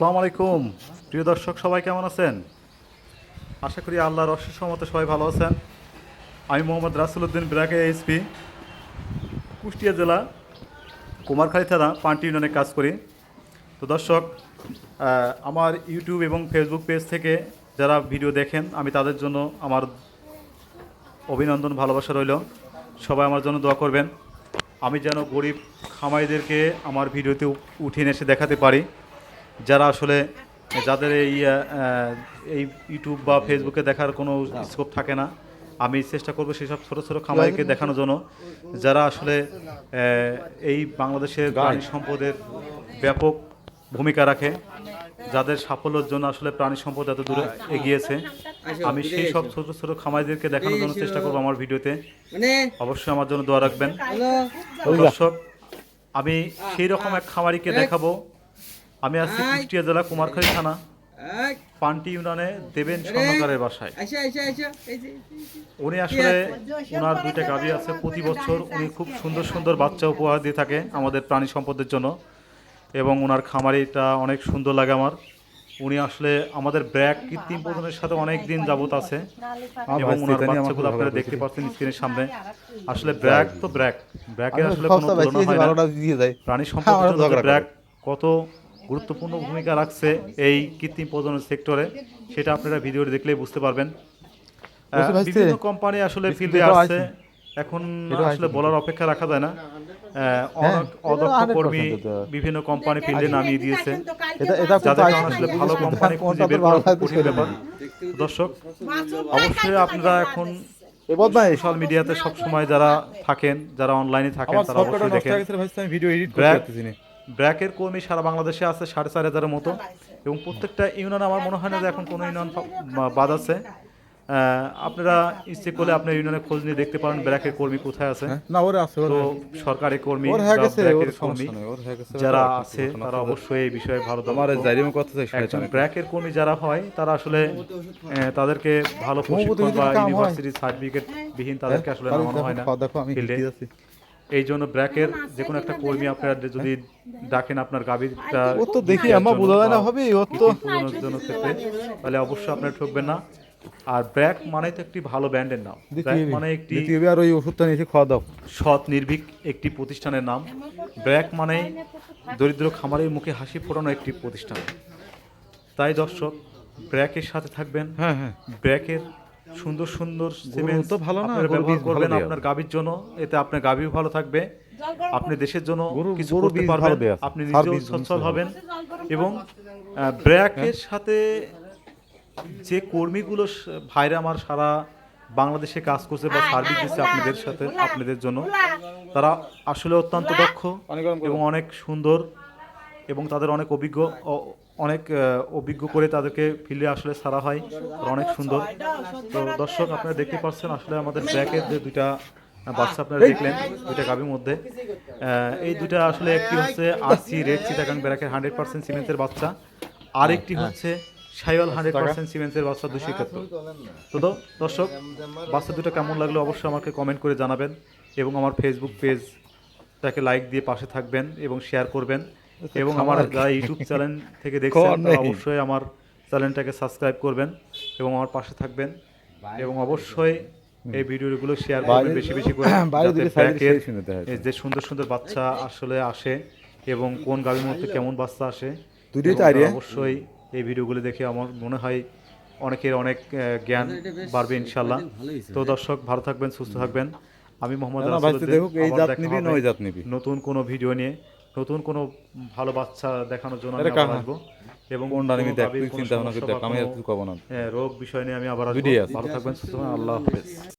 আসসালামু আলাইকুম। প্রিয় দর্শক, সবাই কেমন আছেন? আশা করি আল্লাহর অশেষ মতো সবাই ভালো আছেন। আমি মোহাম্মদ রাসুলউদ্দিন ব্রাকে এইচপি কুষ্টিয়া জেলা, কুমারখালী থানা, পান্টি ইউনিয়নে কাজ করি। তো দর্শক আমার ইউটিউব এবং ফেসবুক পেজ থেকে যারা ভিডিও দেখেন, আমি তাদের জন্য আমার অভিনন্দন, ভালোবাসা রইল। সবাই আমার জন্য দোয়া করবেন। আমি যেন গরিব খামাইদেরকে আমার ভিডিওতে উঠিয়ে এসে দেখাতে পারি। যারা আসলে যাদের এই এই ইউটিউব বা ফেসবুকে দেখার কোনো স্কোপ থাকে না আমি চেষ্টা করব সেসব ছোটো ছোটো খামারিকে দেখানোর জন্য। যারা আসলে এই বাংলাদেশের প্রাণী সম্পদের ব্যাপক ভূমিকা রাখে যাদের সাফল্যের জন্য আসলে প্রাণী সম্পদ এত দূরে এগিয়েছে আমি সেই সব ছোট ছোট খামারিদেরকে দেখানোর জন্য চেষ্টা করব আমার ভিডিওতে। মানে অবশ্যই আমার জন্য দোয়া রাখবেন। দর্শক আমি সেই রকম এক খামারিকে দেখাবো আমি আছি কুষ্টিয়া জেলা কুমারখালী থানা পান্টি ইউনিয়নে দেবেন স্বর্ণকারের বাসায়। আইসা আইসা আইসা। এই যে, এই যে। উনি আসলে ওনার দুইটা গাভী আছে। প্রতি বছর উনি খুব সুন্দর সুন্দর বাচ্চা উপহার দিয়ে থাকে আমাদের প্রাণী সম্পদের জন্য। এবং ওনার খামারিটা অনেক সুন্দর লাগে আমার। উনি আসলে আমাদের ব্র্যাক কৃত্রিম প্রজনের সাথে অনেক দিন যাবত আছে। এবং ওনার বাচ্চাগুলো আপনারা দেখতে পাচ্ছেন স্ক্রিনের সামনে। আসলে ব্র্যাক তো ব্র্যাক। ব্র্যাকের আসলে কোনো তুলনা হয় না। প্রাণী সম্পদের জন্য ব্র্যাক কত গুরুত্বপূর্ণ ভূমিকা রাখছে এই কৃত্রিম প্রজনন সেক্টরে সেটা আপনারা ভিডিওটি দেখলেই বুঝতে পারবেন। বিভিন্ন কোম্পানি আসলে ফিল্ডে আসছে। এখন আসলে বলার অপেক্ষা রাখা যায় না। অদক্ষ কর্মী বিভিন্ন কোম্পানি ফিল্ডে নামিয়ে দিয়েছে। আসলে ভালো কোম্পানি খুঁজে বের করা কঠিন ব্যাপার। দর্শক অবশ্যই আপনারা এখন সোশ্যাল মিডিয়াতে সব সময় যারা থাকেন যারা অনলাইনে থাকেন তারা অবশ্যই দেখেন। হয়ে ভিডিও এডিট করতে ব্র্যাকের কর্মী সারা বাংলাদেশে আছে সাড়ে চার হাজারের মতো। এবং প্রত্যেকটা ইউনিয়ন আমার মনে হয় না যে এখন কোনো ইউনিয়ন বাদ আছে। আপনারা ইচ্ছে করলে আপনার ইউনিয়নে খোঁজ নিয়ে দেখতে পারেন ব্র্যাকের কর্মী কোথায় আছে। হ্যাঁ? না ওরে আছে তো সরকারি কর্মী হয়ে কর্মী হয়ে যারা আছে তারা অবশ্যই এই বিষয়ে ভালো আমার দক্ষ। জারিমে কথা চাই একজন ব্র্যাকের কর্মী যারা হয় তারা আসলে আহ, তাদেরকে ভালো প্রশিক্ষণ বা ইউনিভার্সিটি সার্টিফিকেট বিহীন তাদেরকে আসলে নামানো হয় না এই জন্য ব্র্যাকের যে কোনো একটা কর্মী আপনারা যদি ডাকেন আপনার গাভীরটা ও তো দেখি আমার বোঝা যায় না হবে ও তো পুরোনোর জন্য ক্ষেত্রে। তাহলে অবশ্যই আপনারা ঠকবেন না। আর ব্র্যাক মানে তো একটি ভালো ব্র্যান্ডের নাম। ব্র্যাক মানে একটি দ্বিতীয় আর ওই ওষুধটা নিয়ে খাওয়া দাও। সৎ নির্ভীক একটি প্রতিষ্ঠানের নাম। ব্র্যাক মানে দরিদ্র খামারের মুখে হাসি ফোটানো একটি প্রতিষ্ঠান। তাই দর্শক ব্র্যাকের সাথে থাকবেন। হ্যাঁ হ্যাঁ। ব্র্যাকের সুন্দর সুন্দর সিমেন্ট তো ভালো না, ব্যবহার করবেন আপনার গাভীর জন্য এতে আপনার গাভীও ভালো থাকবে। আপনি দেশের জন্য কিছু করতে পারবেন। আপনি নিজেও সচ্ছল হবেন। এবং ব্র্যাকের সাথে যে কর্মীগুলো ভাইরা আমার সারা বাংলাদেশে কাজ করছে বা সার্ভিস দিচ্ছে আপনাদের সাথে আপনাদের জন্য তারা আসলে অত্যন্ত দক্ষ। এবং অনেক সুন্দর এবং তাদের অনেক অভিজ্ঞ অনেক অভিজ্ঞ করে তাদেরকে ফিল্ডে আসলে সারা হয়। অনেক সুন্দর। তো দর্শক, আপনারা দেখতে পাচ্ছেন, আসলে আমাদের ব্র্যাকের যে দুইটা বাচ্চা আপনারা দেখলেন, দুইটা গাভীর মধ্যে। এই দুইটা আসলে একটি হচ্ছে আরসি রেড চিটাগাং ব্র্যাকের হান্ড্রেড পার্সেন্ট সিমেন্টের বাচ্চা। আরেকটি হচ্ছে সাইওয়াল হান্ড্রেড পার্সেন্ট সিমেন্টের বাচ্চা দুশো একাত্তর। তো দর্শক, বাচ্চা দুটো কেমন লাগল অবশ্যই আমাকে কমেন্ট করে জানাবেন এবং আমার ফেসবুক পেজটাকে লাইক দিয়ে পাশে থাকবেন এবং শেয়ার করবেন। এবং আমার যারা ইউটিউব চ্যানেল থেকে দেখছেন অবশ্যই আমার চ্যানেলটাকে সাবস্ক্রাইব করবেন এবং আমার পাশে থাকবেন এবং অবশ্যই এই ভিডিওগুলো শেয়ার করবেন বেশি বেশি করে যে সুন্দর সুন্দর বাচ্চা আসলে আসে এবং কোন গাড়ির মধ্যে কেমন বাচ্চা আসে। অবশ্যই এই ভিডিওগুলো দেখে আমার মনে হয় অনেকের অনেক জ্ঞান বাড়বে ইনশাল্লাহ তো দর্শক ভালো থাকবেন সুস্থ থাকবেন। আমি মোহাম্মদ? নতুন কোনো ভিডিও নিয়ে। নতুন কোনো ভালো বাচ্চা দেখানোর জন্য আমি আবার আসব। এবং কোনটা দেখ চিন্তা ভাবনা করতে আমি আর কিছু কব না। রোগ বিষয় নিয়ে আমি আবার আসব। ভালো থাকবেন সুস্থ আল্লাহ হাফেজ।